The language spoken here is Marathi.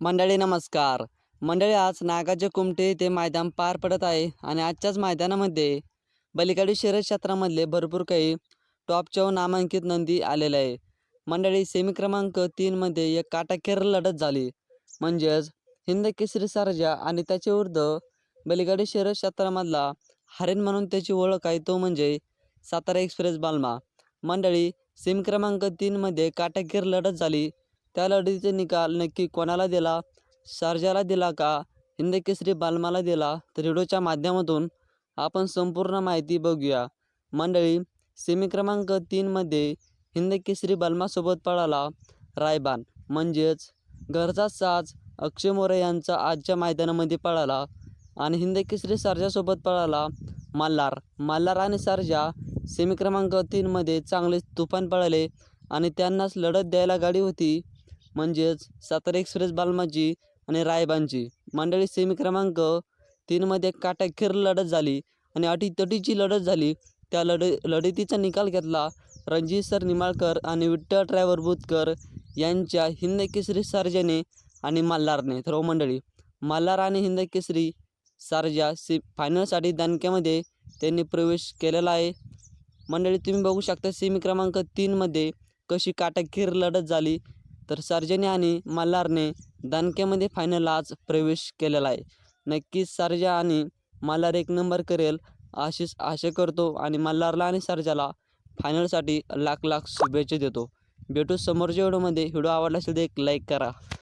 मंडळी नमस्कार. मंडळी आज नागाचे कुमटे ते मैदान पार पडत आहे आणि आजच्याच मैदानामध्ये बलिकाडी शर्यत क्षेत्रामधले भरपूर काही टॉपच्या नामांकित नंदी आलेल्या आहे मंडळी सेमी क्रमांक तीनमध्ये एक काटाखेर लढत झाली. म्हणजेच हिंद केसरी सारजा आणि त्याचे विरुद्ध बलिगाडी शर्यत क्षेत्रामधला हरेन म्हणून त्याची ओळख आहे तो म्हणजे सातारा एक्सप्रेस बालमा. मंडळी सेमी क्रमांक तीनमध्ये काटाखेर लढत झाली. त्या लढतीचे निकाल नक्की कोणाला दिला? शारजाला दिला का? हिंदकेसरी बालमाला दिला? तर व्हिडिओच्या माध्यमातून आपण संपूर्ण माहिती बघूया. मंडळी सेमी क्रमांक तीनमध्ये हिंदकेसरी बालमासोबत पळाला रायबान. म्हणजेच घरचा साज अक्षय मोरे यांचा आजच्या मैदानामध्ये पळाला आणि हिंदकेसरी सारजासोबत सर्जासोबत पळाला मल्हार. मल्हार आणि सर्जा सेमी क्रमांक तीनमध्ये चांगले तुफान पळाले आणि त्यांनाच लढत द्यायला गाडी होती. म्हणजेच सातारा एक्सप्रेस बालमाची आणि रायबांची. मंडळी सेमी क्रमांक तीनमध्ये काटाखेर लढत झाली आणि अटीतटीची लढत झाली. त्या लढ लढतीचा निकाल घेतला रणजित सर निमाळकर आणि विठ्ठल ड्रायव्हर बुतकर यांच्या हिंद केसरी सर्जाने आणि मल्हारने. तर हो मंडळी मल्हार आणि हिंद केसरी सारजा सी फायनलसाठी दानक्यामध्ये त्यांनी प्रवेश केलेला आहे. मंडळी तुम्ही बघू शकता सेमी क्रमांक तीनमध्ये कशी काटाखेर लढत झाली. तर सर्जने आणि मल्हारने दानक्यामध्ये फायनल आज प्रवेश केलेला आहे. नक्कीच सर्जा आणि मल्हार एक नंबर करेल अशीच आशा करतो आणि मल्हारला आणि सर्जाला फायनलसाठी लाख लाख शुभेच्छा देतो. भेटू समोरच्या व्हिडिओमध्ये व्हिडिओ आवडला असेल तर एक लाईक करा.